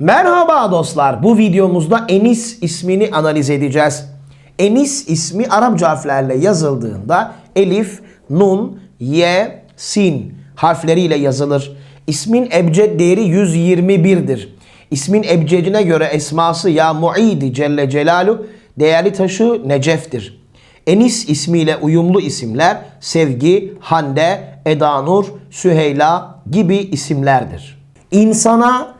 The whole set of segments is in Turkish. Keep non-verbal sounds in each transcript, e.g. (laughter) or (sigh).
Merhaba dostlar. Bu videomuzda Enis ismini analiz edeceğiz. Enis ismi Arapça harflerle yazıldığında Elif, Nun, Y, Sin harfleriyle yazılır. İsmin ebced değeri 121'dir. İsmin ebcedine göre esması Ya Mu'idi Celle Celalu değerli taşı Necef'tir. Enis ismiyle uyumlu isimler Sevgi, Hande, Edanur, Süheyla gibi isimlerdir. İnsana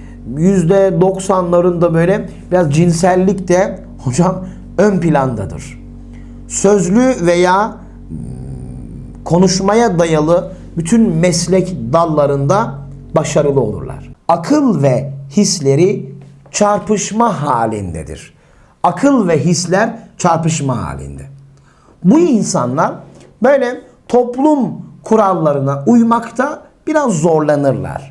%90'larında böyle biraz cinsellik de (laughs) hocam ön plandadır. Sözlü veya hmm, konuşmaya dayalı bütün meslek dallarında başarılı olurlar. Akıl ve hisleri çarpışma halindedir. Akıl ve hisler çarpışma halinde. Bu insanlar böyle toplum kurallarına uymakta biraz zorlanırlar.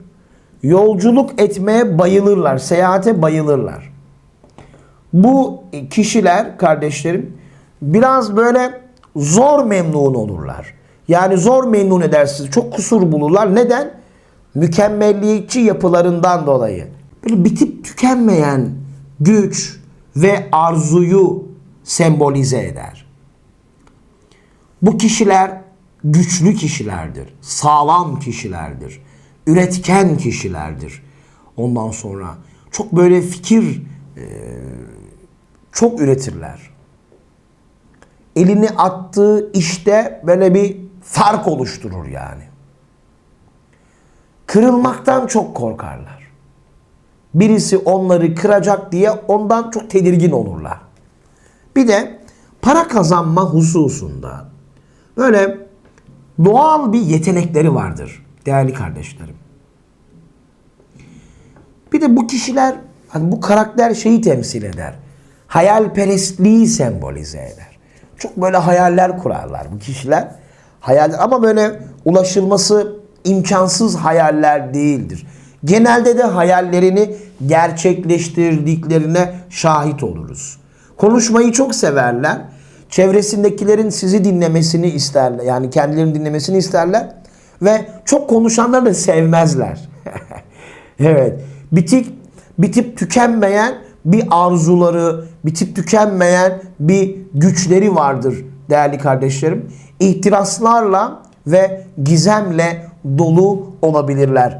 Yolculuk etmeye bayılırlar. Seyahate bayılırlar. Bu kişiler kardeşlerim biraz böyle zor memnun olurlar. Yani zor memnun edersiniz. Çok kusur bulurlar. Neden? Mükemmelliyetçi yapılarından dolayı. Böyle bitip tükenmeyen güç ve arzuyu sembolize eder. Bu kişiler güçlü kişilerdir, sağlam kişilerdir, üretken kişilerdir. Ondan sonra çok böyle fikir e, çok üretirler. Elini attığı işte böyle bir fark oluşturur yani. Kırılmaktan çok korkarlar. Birisi onları kıracak diye ondan çok tedirgin olurlar. Bir de para kazanma hususunda böyle doğal bir yetenekleri vardır değerli kardeşlerim. Bir de bu kişiler hani bu karakter şeyi temsil eder. Hayalperestliği sembolize eder. Çok böyle hayaller kurarlar bu kişiler. Hayaller ama böyle ulaşılması imkansız hayaller değildir. Genelde de hayallerini gerçekleştirdiklerine şahit oluruz. Konuşmayı çok severler. Çevresindekilerin sizi dinlemesini isterler. Yani kendilerini dinlemesini isterler. Ve çok konuşanları da sevmezler. (laughs) evet. Bitik, bitip tükenmeyen bir arzuları, bitip tükenmeyen bir güçleri vardır değerli kardeşlerim. İhtiraslarla ve gizemle dolu olabilirler.